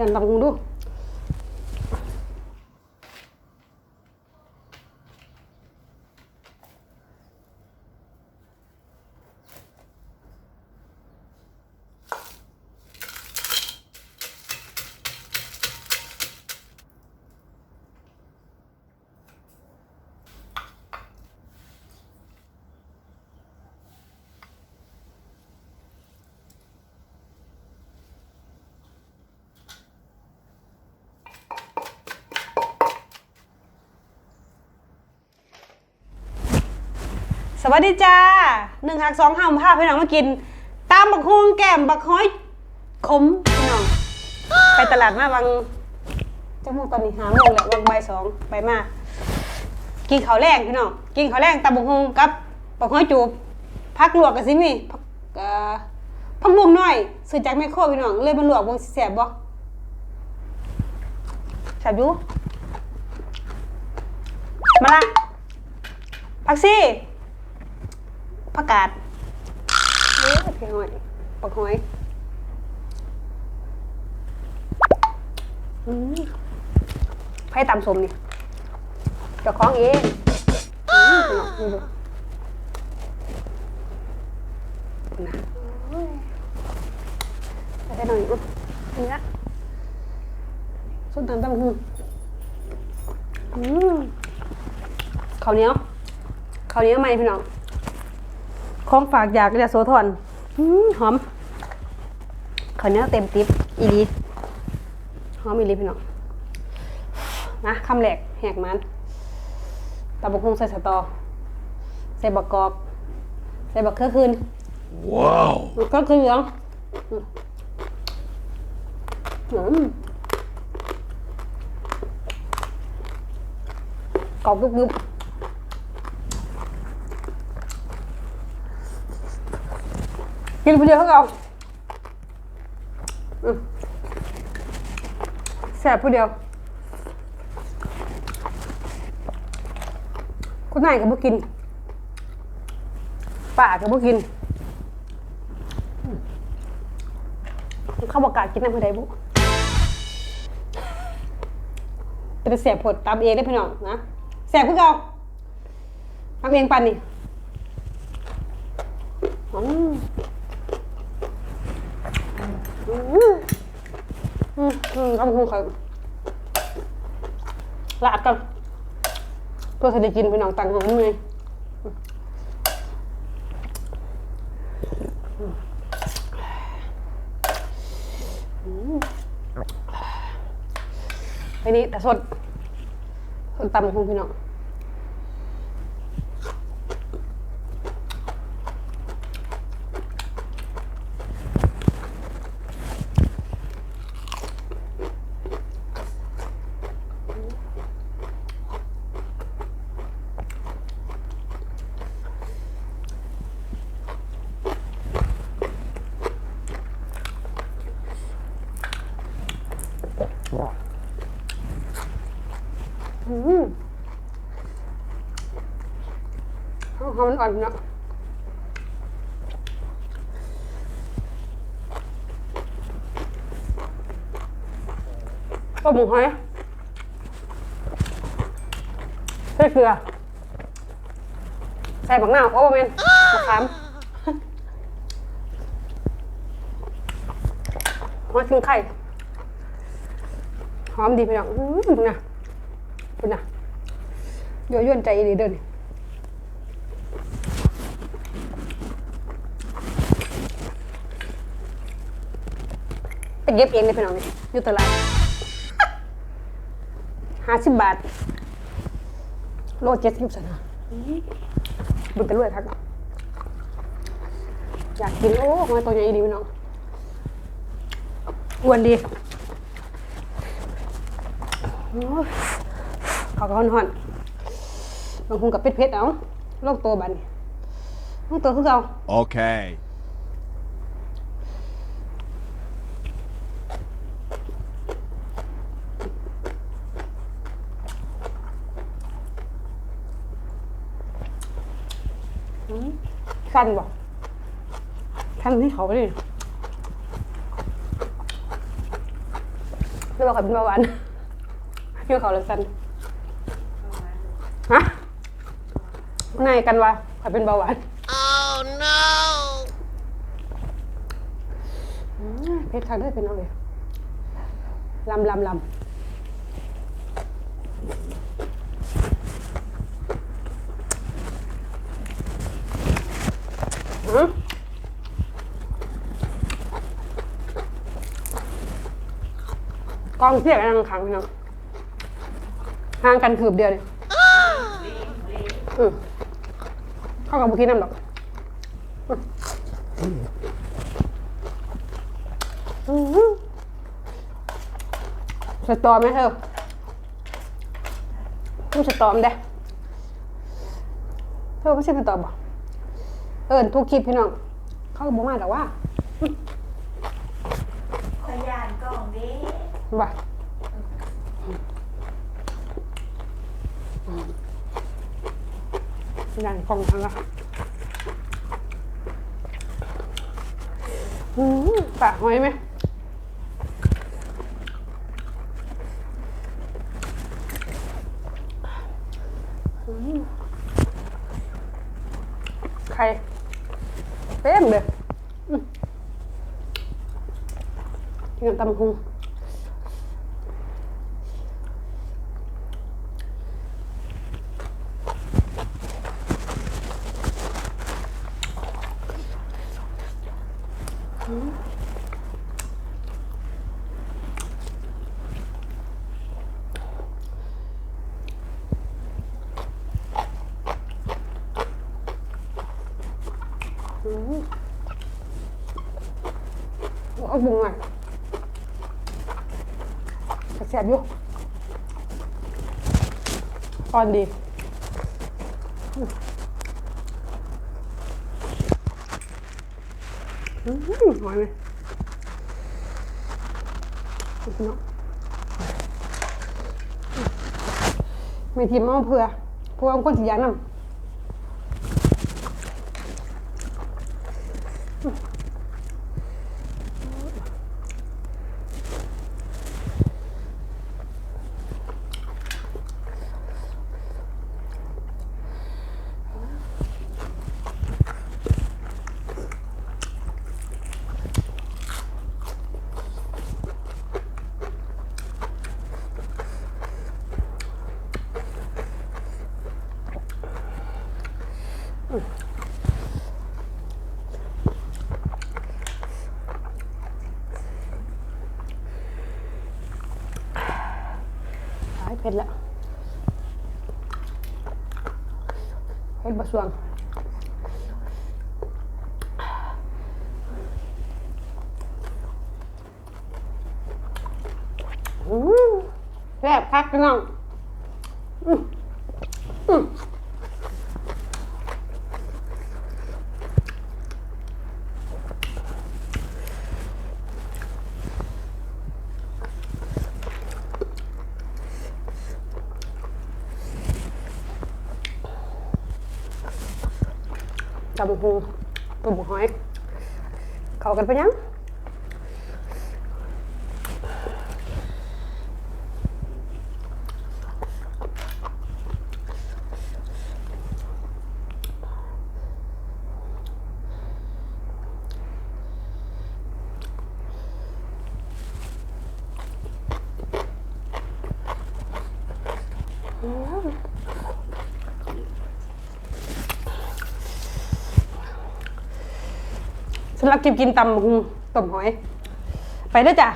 จันตำหุงดู สวัสดีจ้าหนึ่งหักสองห้ามภาพพี่น้องมากิน ตามบักฮวงแก้มบักห้อยขมพี่น้องไปตลาดมาบางจังหวตอนนี้หาโมงแหละวันบ่ายสองไปมากินข้าวแรงพี่น้องกินข้าวแรงตามบักฮวงกับบักห้อยจูบพักลวกกันสิมีพักพักบวงน้อยซื้อจากแมคโคพี่น้องเลยมาลวกบวงแสบบ่แสบอยู่มาละพักซี่ ผักกาดเอ้ยพี่หอยปักหอยไผ่ตำสมนี่เจ้าของเองอื้องนี่ดูนะเอไปหน่อยอุ๊ยเนื้อส้มตำตำหูอืมข้าวเหนียวข้าวเหนียวไหมพี่น้อง ของฝากอยากจะโซทอนอื้อหอมข้าวเหนียวเต็มติ๊บอีดีหอมอีดีพี่น้องนะคำแหลกแหกมันตะบกฮงใส่สตอ ใส่บักกอกใส่บักเครือคืน Wow. บักเครือคืนเหลืองอืมอืมกรอบกรุบ กินผู้เดียวเท่าเราแสบผู้เดียวคุณนายก็บ่กินป้าก็บ่กินเข้าบอกกากินน้ำผู้ใดบุเป็นแสบผดตามเองได้พี่น้องนะแสบคือเก่าทำเองปันนี่อืมอืมอืม อืมทำคุ้มเขาลาดกันเพื่อจะได้กินพี่น้องตังของมึงไงไปนี่แต่สดสดตำของพี่น้อง อืมหอมมันอ่อนพี่น้องต้มหมูหอยใส่เกลือ ใส่บักหน้าโอ้เมนมะขามหอมชิ้นไข่ อมดีพี่น้องอื้อดูนะดูนะยั่วยวนใจดีเดินไปเก็บเองเลยพี่น้องนี่อยู่ตลาดห้าสิบบาท โลเจ็ดสิบสนะบุญไปรวยทักอะอยากกินโอ้มาตัวใหญ่ดีพี่น้องอ้วนดี เขาก็ห่อนๆบางคนกับเป็ดเพชรเอาโรคตัวบัดนโรคตัวคือเก่า Okay. สั้นบ่สั้นที่เขาไปดิไม่บอกใครเป็นเบาหวาน พี่ว่าเขาเลยสันฮะไงกันวะใครเป็นเบาหวาน Oh no! เพชรทางได้เป็นเอาเลยลำลำลำกองเสียกันทางขังพี่น้อง ห่างกันถืบเดียวเลยอืมเข้ากับบุกี้น้ำดอกอืมอื้อหือสตอมไหมเธอต้องสตอมเด้เธอไม่ใช่สตอมบ่เอิญทุกคลิปพี่น้อง เข้ากับบุมาแต่ว่า ขยานกล่องดิว่าอ ย่างกองทั้งละอืมปากหอยไหมอืมไข่เต็มเลยอืมกินกับตำบักหุง เอาบุงอะกระเสียบอยู่อ่อนดี อืมหอยไหมพี่น้องไม่ทีมเอาเพื่อเพราะว่าคนสียานน หายเผ็ดล้วเผ็ดบะสวงแซ่บคักพี่น้องอืมอืม ตำบักหูตุ่มหอย เข้ากันไปะยัง สำหรับกิมกินตำบักหูต้มหอย ไปเด้อจ้ะ